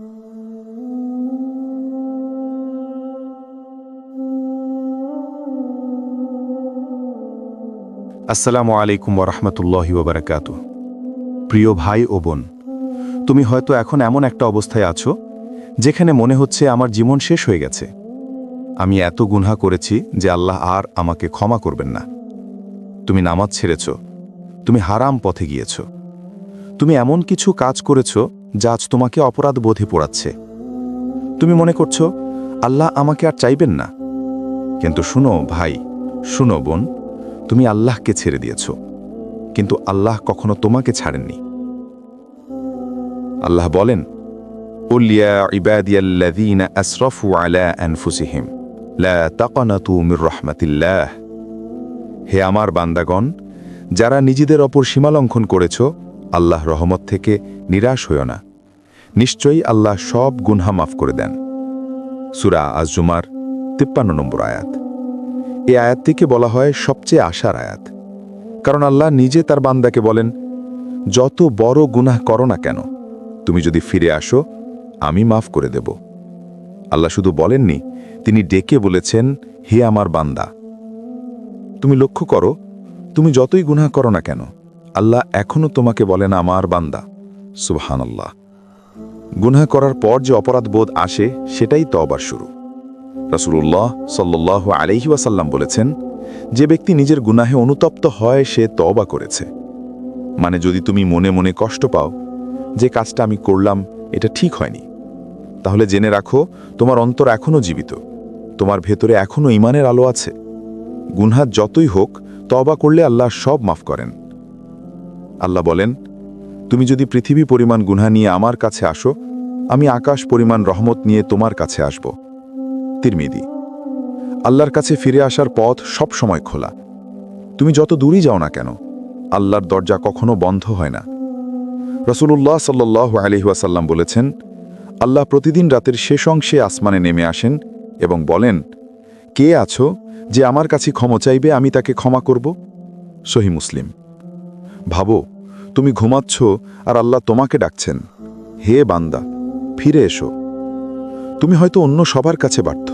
আসসালামু আলাইকুম ওরহমতুল্লাহি ওবরাকাত প্রিয় ভাই ও বোন, তুমি হয়তো এখন এমন একটা অবস্থায় আছো যেখানে মনে হচ্ছে আমার জীবন শেষ হয়ে গেছে। আমি এত গুনহা করেছি যে আল্লাহ আর আমাকে ক্ষমা করবেন না। তুমি নামাজ ছেড়েছ, তুমি হারাম পথে গিয়েছ। তুমি এমন কিছু কাজ করেছ যা আজ তোমাকে অপরাধ বোধে পড়াচ্ছে। তুমি মনে করছ, আল্লাহ আমাকে আর চাইবেন না। কিন্তু শুনো ভাই, শুনো বোন, তুমি আল্লাহকে ছেড়ে দিয়েছ। কিন্তু আল্লাহ কখনো তোমাকে ছাড়েননি। আল্লাহ বলেন হে আমার বান্দাগণ, যারা নিজেদের অপর সীমালঙ্ঘন করেছ আল্লাহ রহমত থেকে নিরাশ হইও না। নিশ্চয়ই আল্লাহ সব গুনহা মাফ করে দেন। সুরা আজজুমার তিপ্পান্ন নম্বর আয়াত। এই আয়াতটিকে বলা হয় সবচেয়ে আশার আয়াত। কারণ আল্লাহ নিজে তার বান্দাকে বলেন, যত বড় গুনাহ করো না কেন, তুমি যদি ফিরে আসো, আমি মাফ করে দেব। আল্লাহ শুধু বলেননি, তিনি ডেকে বলেছেন, হে আমার বান্দা, তুমি লক্ষ্য করো, তুমি যতই গুনাহ করো না কেন আল্লাহ এখনও তোমাকে বলেন আমার বান্দা। সুবহান আল্লাহ গুনাহ করার পর যে অপরাধ বোধ আসে, সেটাই তবার শুরু। রসুল্লাহ সাল্লাহ আলহি ওয়াসাল্লাম বলেছেন, যে ব্যক্তি নিজের গুনাহে অনুতপ্ত হয়, সে তবা করেছে। মানে যদি তুমি মনে মনে কষ্ট পাও, যে কাজটা আমি করলাম, এটা ঠিক হয়নি। তাহলে জেনে রাখো, তোমার অন্তর এখনও জীবিত। তোমার ভেতরে এখনও ইমানের আলো আছে। গুনহাত যতই হোক তবা করলে আল্লাহ সব মাফ করেন। আল্লাহ বলেন, তুমি যদি পৃথিবী পরিমাণ গুনহা নিয়ে আমার কাছে আসো, আমি আকাশ পরিমাণ রহমত নিয়ে তোমার কাছে আসব। তিরমিদি, আল্লাহর কাছে ফিরে আসার পথ সব সময় খোলা। তুমি যত দূরই যাও না কেন, আল্লাহর দরজা কখনো বন্ধ হয় না। রসুল্লাহ সাল্লাহ আলহিহাসাল্লাম বলেছেন, আল্লাহ প্রতিদিন রাতের শেষ অংশে আসমানে নেমে আসেন এবং বলেন, কে আছো যে আমার কাছে ক্ষমা চাইবে আমি তাকে ক্ষমা করব সহি মুসলিম, ভাবো তুমি ঘুমাচ্ছ আর আল্লাহ তোমাকে ডাকছেন। হে বান্দা, ফিরে এসো। তুমি হয়তো অন্য সবার কাছে ব্যর্থ,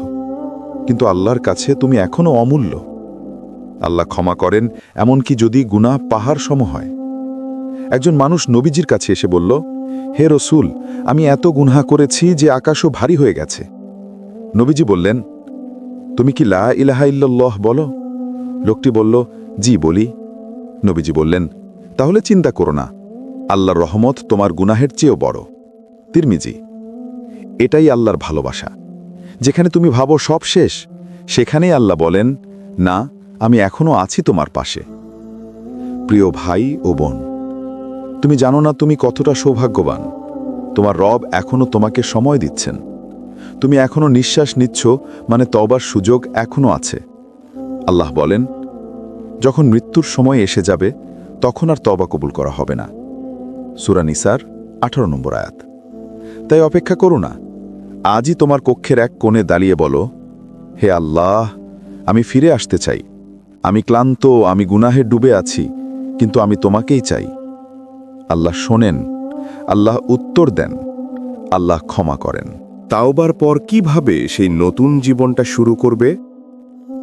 কিন্তু আল্লাহর কাছে তুমি এখনও অমূল্য। আল্লাহ ক্ষমা করেন, এমনকি যদি গুনাহ পাহাড় সম হয়। একজন মানুষ নবীজির কাছে এসে বলল, হে রসুল, আমি এত গুনহা করেছি যে আকাশও ভারী হয়ে গেছে। নবীজি বললেন, তুমি কি লা ইলাহা ইল্লাল্লাহ বলো? লোকটি বলল, জি, বলি। নবীজি বললেন তাহলে চিন্তা করো না। আল্লাহর রহমত তোমার গুনাহের চেয়েও বড়। তিরমিজি, এটাই আল্লাহর ভালোবাসা। যেখানে তুমি ভাবো সব শেষ, সেখানেই আল্লাহ বলেন, না, আমি এখনও আছি তোমার পাশে। প্রিয় ভাই ও বোন, তুমি জানো না তুমি কতটা সৌভাগ্যবান। তোমার রব এখনও তোমাকে সময় দিচ্ছেন। তুমি এখনও নিঃশ্বাস নিচ্ছ মানে তবার সুযোগ এখনও আছে। আল্লাহ বলেন, যখন মৃত্যুর সময় এসে যাবে তখন আর তবা কবুল করা হবে না। সুরা নিসার, আঠারো নম্বর আয়াত। তাই অপেক্ষা করো না। আজই তোমার কক্ষের এক কোণে দাঁড়িয়ে বলো, হে আল্লাহ, আমি ফিরে আসতে চাই। আমি ক্লান্ত, আমি গুনাহে ডুবে আছি, কিন্তু আমি তোমাকেই চাই। আল্লাহ শোনেন, আল্লাহ উত্তর দেন, আল্লাহ ক্ষমা করেন। তাওবার পর কীভাবে সেই নতুন জীবনটা শুরু করবে?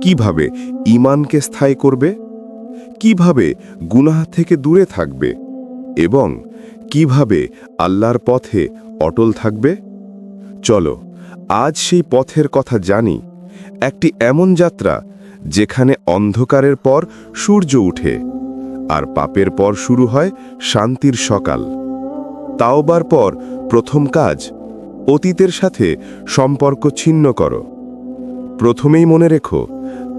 কীভাবে ইমানকে স্থায়ী করবে? কীভাবে গুনাহ থেকে দূরে থাকবে এবং কীভাবে আল্লাহর পথে অটল থাকবে? চলো, আজ সেই পথের কথা জানি। একটি এমন যাত্রা যেখানে অন্ধকারের পর সূর্য উঠে আর পাপের পর শুরু হয় শান্তির সকাল। তাওবার পর প্রথম কাজ, অতীতের সাথে সম্পর্ক ছিন্ন করো। প্রথমেই মনে রেখো,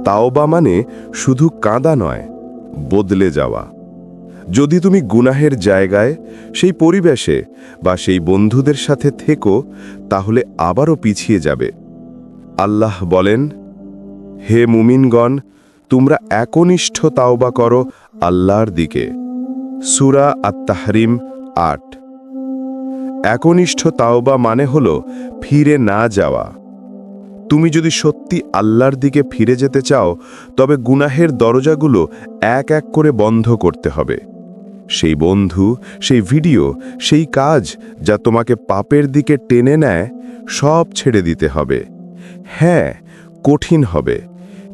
তাওবা মানে শুধু কাঁদা নয় বদলে যাওয়া। যদি তুমি গুনাহের জায়গায়, সেই পরিবেশে বা সেই বন্ধুদের সাথে থেকো, তাহলে আবারও পিছিয়ে যাবে। আল্লাহ বলেন, হে মুমিনগণ, তোমরা একনিষ্ঠ তাওবা করো আল্লাহর দিকে। সুরা আত্মাহরিম আট। একনিষ্ঠ তাওবা মানে হল ফিরে না যাওয়া। তুমি যদি সত্যি আল্লাহর দিকে ফিরে যেতে চাও, তবে গুনাহের দরজাগুলো এক এক করে বন্ধ করতে হবে। সেই বন্ধু, সেই ভিডিও, সেই কাজ যা তোমাকে পাপের দিকে টেনে নেয়, সব ছেড়ে দিতে হবে। হ্যাঁ কঠিন হবে।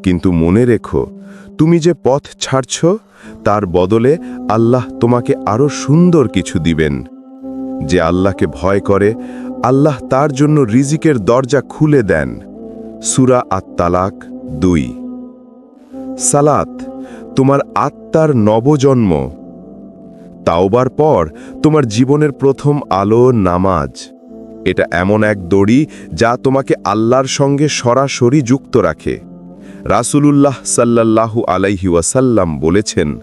কিন্তু মনে রেখো, তুমি যে পথ ছাড়ছ, তার বদলে আল্লাহ তোমাকে আরও সুন্দর কিছু দিবেন। যে আল্লাহকে ভয় করে, আল্লাহ তার জন্য রিজিকের দরজা খুলে দেন। সুরা আত্মালাক দুই। সালাত, তোমার আত্মার নবজন্ম। তাওবার পর তোমার জীবনের প্রথম আলো নামাজ। এটা এমন এক দড়ি যা তোমাকে আল্লাহর সঙ্গে সরাসরি যুক্ত রাখে। রাসূলুল্লাহ সাল্লাল্লাহু আলাইহি ওয়াসাল্লাম বলেছেন,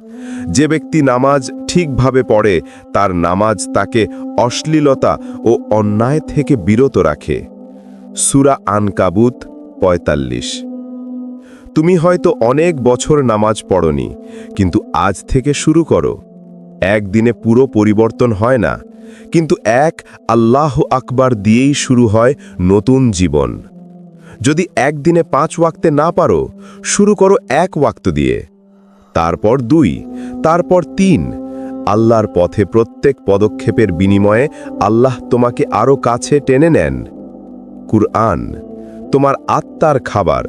যে ব্যক্তি নামাজ ঠিকভাবে পড়ে, তার নামাজ তাকে অশ্লীলতা ও অন্যায় থেকে বিরত রাখে। সুরা আনকাবুত পঁয়তাল্লিশ। তুমি হয়তো অনেক বছর নামাজ পড়নি, কিন্তু আজ থেকে শুরু করো। একদিনে পুরো পরিবর্তন হয় না, কিন্তু এক আল্লাহ আকবার দিয়েই শুরু হয় নতুন জীবন। যদি একদিনে পাঁচ ওয়াক্তে না পারো, শুরু করো এক ওয়াক্ত দিয়ে। তারপর দুই, তারপর তিন। আল্লাহর পথে প্রত্যেক পদক্ষেপের বিনিময়ে আল্লাহ তোমাকে আরও কাছে টেনে নেন। কুরআন তোমার আত্মার খাবার।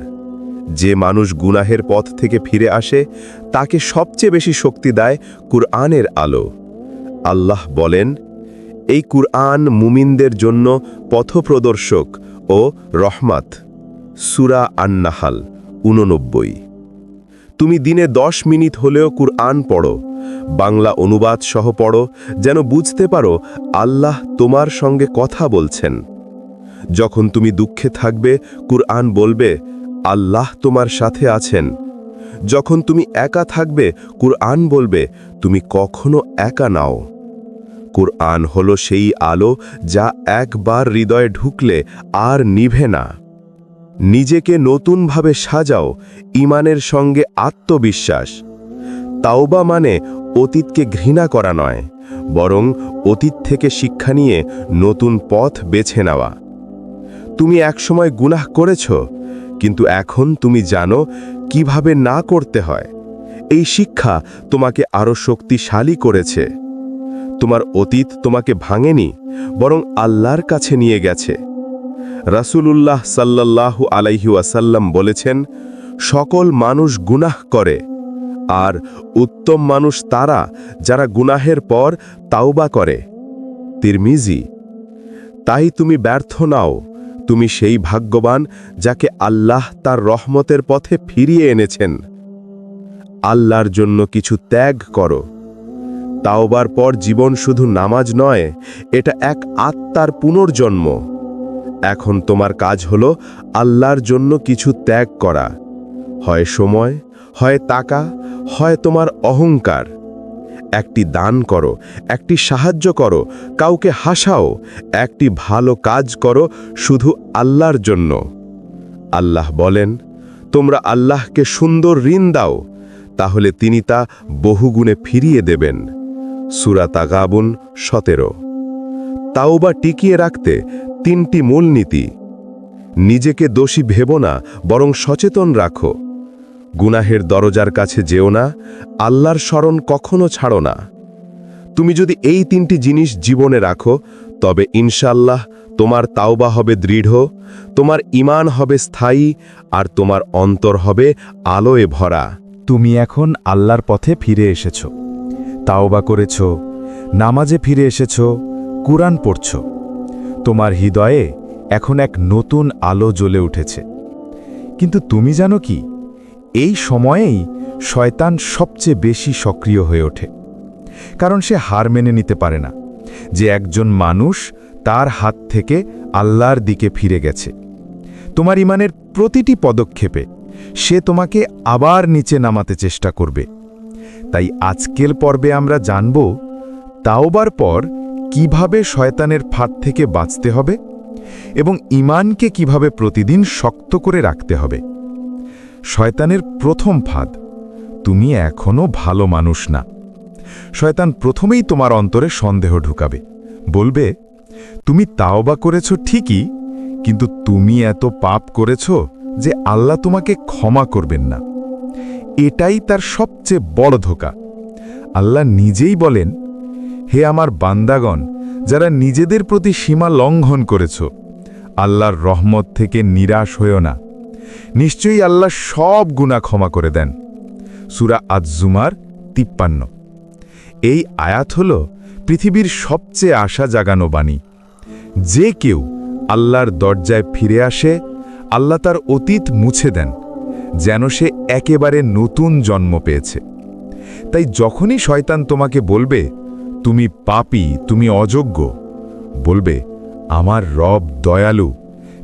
যে মানুষ গুনাহের পথ থেকে ফিরে আসে, তাকে সবচেয়ে বেশি শক্তি দেয় কুরআনের আলো। আল্লাহ বলেন, এই কুরআন মুমিনদের জন্য পথপ্রদর্শক ও রহমাত। সুরা আন্নাহাল উননব্বই তুমি দিনে দশ মিনিট হলেও কুরআন পড়ো, বাংলা অনুবাদ সহ পড়ো, যেন বুঝতে পারো আল্লাহ তোমার সঙ্গে কথা বলছেন। যখন তুমি দুঃখে থাকবে, কুরআন বলবে, আল্লাহ তোমার সাথে আছেন। যখন তুমি একা থাকবে, কুরআন বলবে, তুমি কখনো একা নাও। কুরআন হলো সেই আলো যা একবার হৃদয়ে ঢুকলে আর নিভে না। নিজেকে নতুনভাবে সাজাও ইমানের সঙ্গে আত্মবিশ্বাস। তাওবা মানে অতীতকে ঘৃণা করা নয়, বরং অতীত থেকে শিক্ষা নিয়ে নতুন পথ বেছে নেওয়া। তুমি একসময় গুনাহ করেছ, কিন্তু এখন তুমি জানো কীভাবে না করতে হয়। এই শিক্ষা তোমাকে আরও শক্তিশালী করেছে। তোমার অতীত তোমাকে ভাঙেনি, বরং আল্লাহর কাছে নিয়ে গেছে। রাসূলুল্লাহ সাল্লাল্লাহু আলাইহি ওয়াসাল্লাম বলেছেন, সকল মানুষ গুনাহ করে, আর উত্তম মানুষ তারা যারা গুনাহের পর তাওবা করে। তিরমিজি, তাই তুমি ব্যর্থ নাও তুমি সেই ভাগ্যবান যাকে আল্লাহ তার রহমতের পথে ফিরিয়ে এনেছেন। আল্লাহর জন্য কিছু ত্যাগ করো। তাওবার পর জীবন শুধু নামাজ নয়, এটা এক আত্মার পুনর্জন্ম। এখন তোমার কাজ হল আল্লাহর জন্য কিছু ত্যাগ করা। হয় সময়, হয় টাকা হয় তোমার অহংকার। একটি দান করো, একটি সাহায্য করো, কাউকে হাসাও, একটি ভালো কাজ করো শুধু আল্লাহর জন্য। আল্লাহ বলেন, তোমরা আল্লাহকে সুন্দর ঋণ দাও, তাহলে তিনি তা বহুগুণে ফিরিয়ে দেবেন। সুরা তাগাবুন সতেরো। তাও বা টিকিয়ে রাখতে তিনটি মূলনীতি। নিজেকে দোষী ভেব না, বরং সচেতন রাখো। গুনাহের দরজার কাছে যেও না, আল্লাহর স্মরণ কখনো ছাড়ো না। তুমি যদি এই তিনটি জিনিস জীবনে রাখো, তবে ইনশাল্লাহ তোমার তাওবা হবে দৃঢ়, তোমার ইমান হবে স্থায়ী, আর তোমার অন্তর হবে আলোয় ভরা। তুমি এখন আল্লাহর পথে ফিরে এসেছ। তাওবা করেছ, নামাজে ফিরে এসেছ, কুরআন পড়ছ। তোমার হৃদয়ে এখন এক নতুন আলো জ্বলে উঠেছে। কিন্তু তুমি জানো কি? এই সময়েই শয়তান সবচেয়ে বেশি সক্রিয় হয়ে ওঠে। কারণ সে হার মেনে নিতে পারে না। যে একজন মানুষ তার হাত থেকে আল্লাহর দিকে ফিরে গেছে। তোমার ইমানের প্রতিটি পদক্ষেপে সে তোমাকে আবার নিচে নামাতে চেষ্টা করবে। তাই আজকের পর্বে আমরা জানব, তাওবার পর কীভাবে শয়তানের ফাঁদ থেকে বাঁচতে হবে এবং ইমানকে কীভাবে প্রতিদিন শক্ত করে রাখতে হবে। শয়তানের প্রথম ফাঁদ। তুমি এখনও ভালো মানুষ না। শয়তান প্রথমেই তোমার অন্তরে সন্দেহ ঢুকাবে। বলবে, তুমি তাওবা করেছ ঠিকই, কিন্তু তুমি এত পাপ করেছ যে আল্লাহ তোমাকে ক্ষমা করবেন না। এটাই তার সবচেয়ে বড় ধোকা। আল্লাহ নিজেই বলেন, হে আমার বান্দাগণ, যারা নিজেদের প্রতি সীমা লঙ্ঘন করেছ, আল্লাহর রহমত থেকে নিরাশ হয়েও না। নিশ্চয়ই আল্লাহ সব গুণা ক্ষমা করে দেন। সুরা আজজুমার তিপ্পান্ন। এই আয়াত হল পৃথিবীর সবচেয়ে আশা জাগানো বাণী। যে কেউ আল্লাহর দরজায় ফিরে আসে, আল্লাহ তার অতীত মুছে দেন, যেন সে একেবারে নতুন জন্ম পেয়েছে। তাই যখনই শয়তান তোমাকে বলবে, তুমি পাপি, তুমি অযোগ্য, বলবে, আমার রব দয়ালু,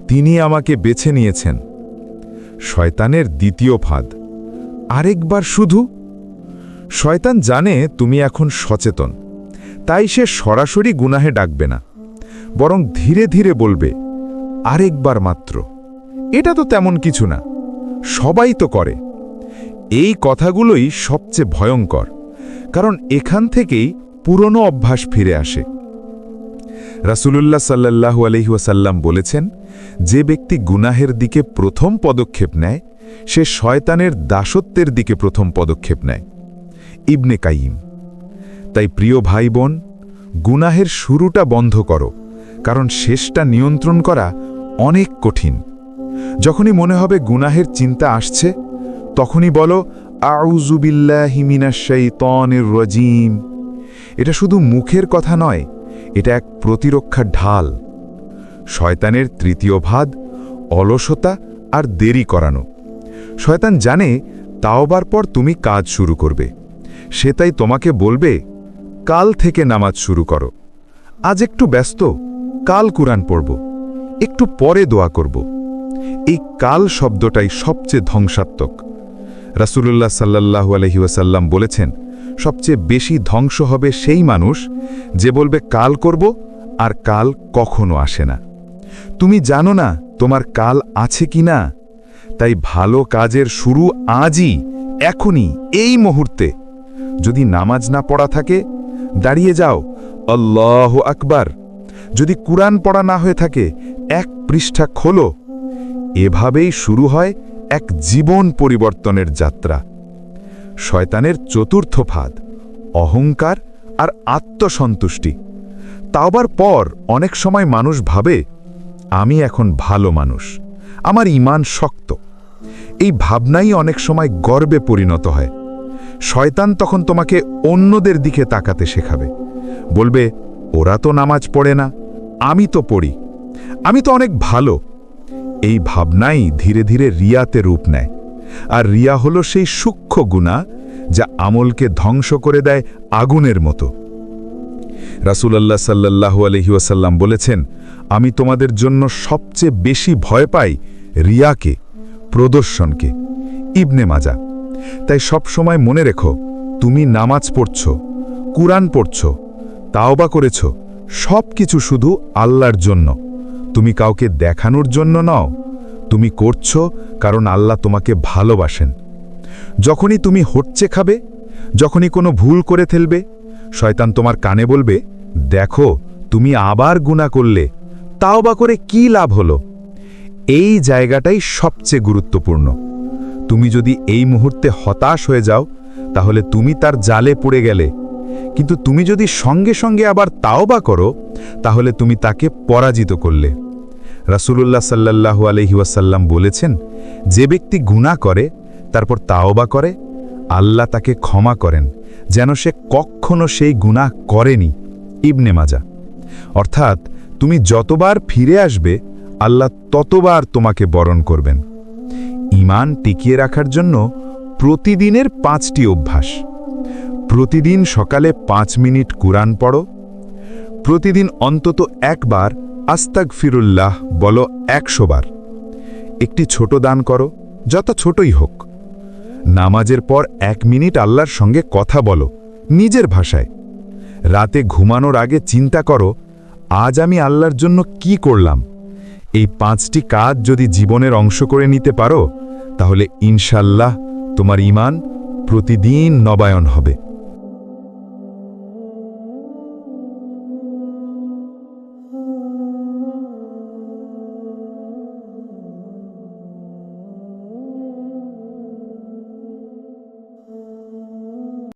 তিনি আমাকে বেছে নিয়েছেন। শয়তানের দ্বিতীয় ফাঁদ। আরেকবার শুধু? শয়তান জানে তুমি এখন সচেতন। তাই সে সরাসরি গুনাহে ডাকবে না। বরং ধীরে ধীরে বলবে, আরেকবার মাত্র। এটা তো তেমন কিছু না। সবাই তো করে। এই কথাগুলোই সবচেয়ে ভয়ঙ্কর। কারণ এখান থেকেই পুরনো অভ্যাস ফিরে আসে। রাসূলুল্লাহ সাল্লাল্লাহু আলহি ওয়াসাল্লাম বলেছেন, যে ব্যক্তি গুনাহের দিকে প্রথম পদক্ষেপ নেয়, সে শয়তানের দাসত্বের দিকে প্রথম পদক্ষেপ নেয়। ইবনে কাইম তাই প্রিয় ভাই বোন গুনাহের শুরুটা বন্ধ করো, কারণ শেষটা নিয়ন্ত্রণ করা অনেক কঠিন। যখনই মনে হবে গুনাহের চিন্তা আসছে, তখনই বলো আউজুবিল্লাহিমিনাশাইতনের রজিম। এটা শুধু মুখের কথা নয় এটা এক প্রতিরক্ষার ঢাল। শয়তানের তৃতীয় ভাদ অলসতা আর দেরি করানো। শয়তান জানে, তাওবার পর তুমি কাজ শুরু করবে। সে তাই তোমাকে বলবে, কাল থেকে নামাজ শুরু করো। আজ একটু ব্যস্ত, কাল কুরআন পড়ব। একটু পরে দোয়া করব। এই কাল শব্দটাই সবচেয়ে ধ্বংসাত্মক। রাসূলুল্লাহ সাল্লাল্লাহু আলহি ওয়াসাল্লাম বলেছেন সবচেয়ে বেশি ধ্বংস হবে সেই মানুষ যে বলবে, কাল করব আর কাল কখনো আসে না। তুমি জানো না তোমার কাল আছে কি না? তাই ভালো কাজের শুরু আজই, এখনই, এই মুহূর্তে। যদি নামাজ না পড়া থাকে, দাঁড়িয়ে যাও, আল্লাহ আকবার। যদি কুরআন পড়া না হয়ে থাকে, এক পৃষ্ঠা খোলো। এভাবেই শুরু হয় এক জীবন পরিবর্তনের যাত্রা। শয়তানের চতুর্থ ফাঁদ, অহংকার আর আত্মসন্তুষ্টি। তাওবার পর অনেক সময় মানুষ ভাবে, আমি এখন ভালো মানুষ, আমার ইমান শক্ত। এই ভাবনাই অনেক সময় গর্বে পরিণত হয়। শয়তান তখন তোমাকে অন্যদের দিকে তাকাতে শেখাবে। বলবে, ওরা তো নামাজ পড়ে না, আমি তো পড়ি, আমি তো অনেক ভালো। এই ভাবনাই ধীরে ধীরে রিয়াতে রূপ নেয়। আর রিয়া হলো সেই সূক্ষ্ম গুণা যা আমলকে ধ্বংস করে দেয় আগুনের মতো। রাসূলুল্লাহ সাল্লাল্লাহু আলহি ওয়াসাল্লাম বলেছেন, আমি তোমাদের জন্য সবচেয়ে বেশি ভয় পাই রিয়াকে, প্রদর্শনকে, ইবনে মাজা। তাই সব সময় মনে রেখো, তুমি নামাজ পড়ছ, কুরআন পড়ছ, তাওবা করেছ সব কিছু শুধু আল্লাহর জন্য। তুমি কাউকে দেখানোর জন্য নও তুমি করছ কারণ আল্লাহ তোমাকে ভালোবাসেন। যখনই তুমি হচ্ছে খাবে, যখনই কোনো ভুল করে ফেলবে, শয়তান তোমার কানে বলবে, দেখো, তুমি আবার গুণা করলে। তাও বা করে কি লাভ হলো? এই জায়গাটাই সবচেয়ে গুরুত্বপূর্ণ। তুমি যদি এই মুহূর্তে হতাশ হয়ে যাও, তাহলে তুমি তার জালে পড়ে গেলে। কিন্তু তুমি যদি সঙ্গে সঙ্গে আবার তাওবা করো, তাহলে তুমি তাকে পরাজিত করলে। রাসূলুল্লাহ সাল্লাল্লাহু আলহি ওয়াসাল্লাম বলেছেন, যে ব্যক্তি গুণা করে, তারপর তাওবা করে, আল্লাহ তাকে ক্ষমা করেন, যেন সে কখনো সেই গুনাহ করেনি। ইবনে মাজা, অর্থাৎ তুমি যতবার ফিরে আসবে, আল্লাহ ততবার তোমাকে বরণ করবেন। ইমান টিকিয়ে রাখার জন্য প্রতিদিনের পাঁচটি অভ্যাস। প্রতিদিন সকালে পাঁচ মিনিট কুরআন পড়ো। প্রতিদিন অন্তত একবার আস্তাক ফিরুল্লাহ বলো একশোবার একটি ছোট দান করো, যত ছোটই হোক। নামাজের পর এক মিনিট আল্লাহর সঙ্গে কথা বলো, নিজের ভাষায়। রাতে ঘুমানোর আগে চিন্তা করো, আজ আমি আল্লাহর জন্য কি করলাম? এই পাঁচটি কাজ যদি জীবনের অংশ করে নিতে পারো, তাহলে ইনশাল্লাহ তোমার ইমান প্রতিদিন নবায়ন হবে।